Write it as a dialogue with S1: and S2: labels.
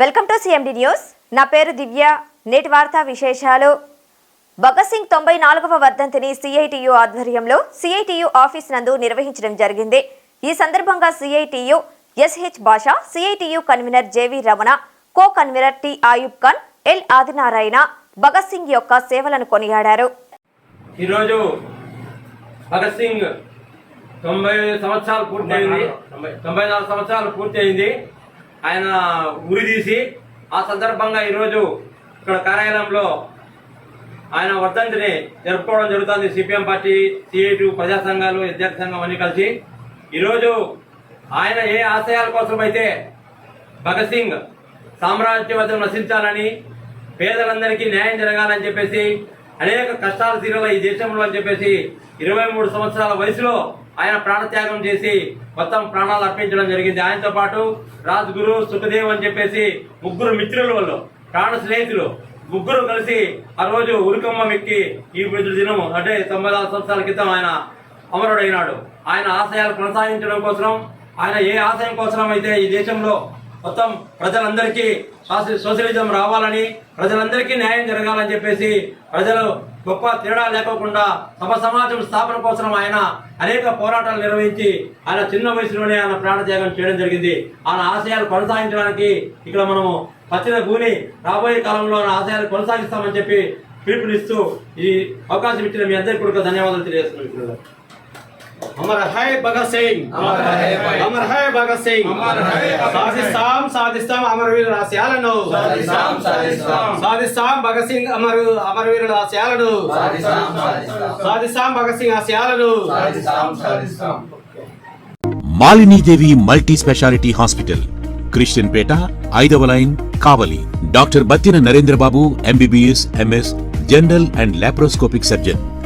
S1: Welcome to CMD news నా పేరు దివ్య. నేటి వార్తా విశేషాలు. భగత్ సింగ్ తొంభై నాలుగవ వర్ధంతిని సిఐటియు ఆధ్వర్యంలో సిఐటియు ఆఫీస్ నందు నిర్వహించడం జరిగింది. ఈ సందర్భంగా CITU SH Basha CITU convener JV Ramana co convener T Ayub Khan L Adinarayana Bhagat Singh యొక్క సేవలను కొనియాడారు.
S2: ఈరోజు భగత్ సింగ్ తొంభై సంవత్సరాలు పూర్తయింది. తొంభై నాలుగు సంవత్సరాలు పూర్తయింది. ఆయన ఉరి తీసి ఆ సందర్భంగా ఈరోజు ఇక్కడ కార్యాలయంలో ఆయన వర్ధంతిని జరుపుకోవడం జరుగుతుంది. సిపిఎం పార్టీ సిఐటి ప్రజా సంఘాలు విద్యార్థి సంఘం అన్ని కలిసి. ఈరోజు ఆయన ఏ ఆశయాల కోసం అయితే భగత్ సింగ్ సామ్రాజ్యవాదం నశించాలని పేదలందరికీ న్యాయం జరగాలని చెప్పేసి అనేక కష్టాలు తీరాల ఈ దేశంలో అని చెప్పేసి ఇరవై మూడు సంవత్సరాల వయసులో ఆయన ప్రాణత్యాగం చేసి మొత్తం ప్రాణాలు అర్పించడం జరిగింది. ఆయనతో పాటు రాజ్గురు సుఖదేవ్ అని చెప్పేసి ముగ్గురు మిత్రుల వాళ్ళు ప్రాణ స్నేహితులు ముగ్గురు కలిసి ఆ రోజు ఉరికమ్మ ఎక్కి ఈ మిత్రుల దినం అంటే తొంభై నాలుగు సంవత్సరాల క్రితం ఆయన అమరుడైనాడు. ఆయన ఆశయాలు కొనసాగించడం కోసం ఆయన ఏ ఆశయం కోసం అయితే ఈ దేశంలో మొత్తం ప్రజలందరికీ సోషలిజం రావాలని ప్రజలందరికీ న్యాయం జరగాలని చెప్పేసి ప్రజలు గొప్ప తేడా లేకోకుండా సమ సమాజం స్థాపన కోసం ఆయన అనేక పోరాటాలు నిర్వహించి ఆయన చిన్న వయసులోనే ఆయన ప్రాణత్యాగం చేయడం జరిగింది. ఆయన ఆశయాలు కొనసాగించడానికి ఇక్కడ మనము పచ్చిన భూమి రాబోయే కాలంలో ఆయన ఆశయాలు కొనసాగిస్తామని చెప్పి పిలుపునిస్తూ ఈ అవకాశం ఇచ్చిన మీ అందరికీ కూడా ధన్యవాదాలు తెలియజేస్తున్నాను.
S3: అమర్ హై భగత్
S4: సింగ్
S3: అమర్ హై భగత్ సింగ్
S4: సాధిస్తాం సాధిస్తాం అమరవీరుల ఆశయాలను
S3: సాధిస్తాం
S4: భగత్ సింగ్ అమరు అమరవీరుల ఆశయాలను
S3: సాధిస్తాం
S4: భగత్ సింగ్ ఆశయాలను
S5: Malinidevi multi speciality hospital Christian Peta ఐదవ line Kavali. Doctor Battina Narendrababu MBBS MS general and laparoscopic surgeon.